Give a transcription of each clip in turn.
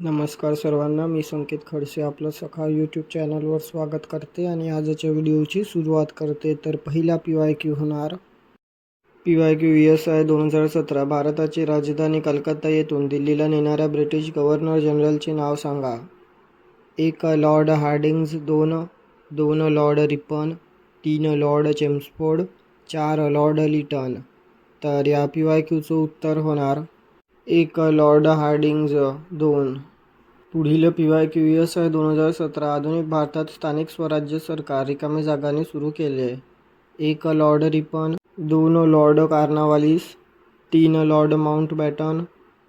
नमस्कार सर्वांना मी संकेत खडसे आपलं सकाळ यूट्यूब चॅनलवर स्वागत करते आणि आजच्या व्हिडिओची सुरुवात करते. तर पहिला पी वाय क्यू होणार. P Y Q S I दोन हजार सतरा भारताची राजधानी कलकत्ता येथून दिल्लीला नेणाऱ्या ब्रिटिश गव्हर्नर जनरलचे नाव सांगा. एक लॉर्ड हार्डिंग्ज दोन दोन लॉर्ड रिपन तीन लॉर्ड चेम्सफोर्ड चार लॉर्ड लिटन. तर या पी वाय क्यूचं उत्तर होणार. एक लॉर्ड हार्डिंग्ज दोन. पुढील P Y Q S I दोन हजार सतरा आधुनिक भारतात स्थानिक स्वराज्य सरकार रिकामी जागाने सुरू केले. एक लॉर्ड रिपन. दोन लॉर्ड कार्नावालिस. तीन लॉर्ड माउंट बॅटन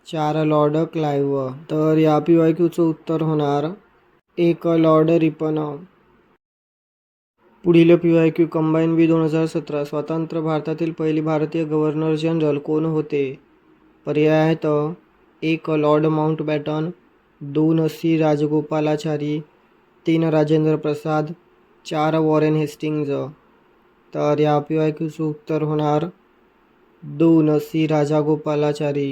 चार लॉर्ड क्लाइव तर या पी वाय क्यूचं उत्तर होणार एक लॉर्ड रिपन. पुढील P Y Q combine B दोन हजार सतरा. स्वतंत्र भारतातील पहिली भारतीय गव्हर्नर जनरल कोण होते? पर्याय आहेत एक लॉर्ड माउंट बॅटन दोन सी राजगोपालाचारी तीन राजेंद्र प्रसाद चार वॉरेन हेस्टिंग्ज. तर या पी वाय क्यूचं उत्तर होणार दोन सी राजागोपालाचारी.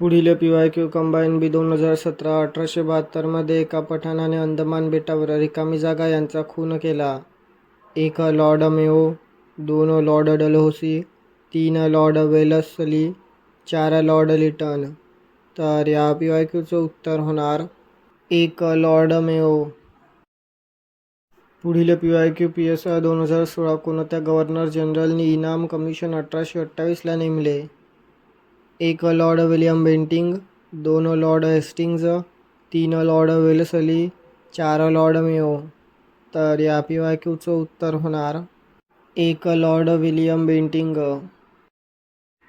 पुढील P Y Q combine B दोन हजार सतरा अठराशे बहात्तरमध्ये एका पठाणाने अंदमान बेटावर रिकामी जागा यांचा खून केला. एक लॉर्ड मेओ दोन लॉर्ड डलहोसी तीन लॉर्ड वेलसली चार लॉर्ड लिटन तर या पी वाय क्यूचं उत्तर होणार एक लॉर्ड मेओ पुढील P Y Q P S दोन हजार सोळा कोणत्या गव्हर्नर जनरलनी इनाम कमिशन अठराशे अठ्ठावीसला नेमले? एक लॉर्ड विलियम बेंटिंग दोन लॉर्ड हेस्टिंग्ज तीन लॉर्ड वेलसली चार लॉर्ड मेओ तर या पी वाय क्यूचं उत्तर होणार एक लॉर्ड विलियम बेंटिंग.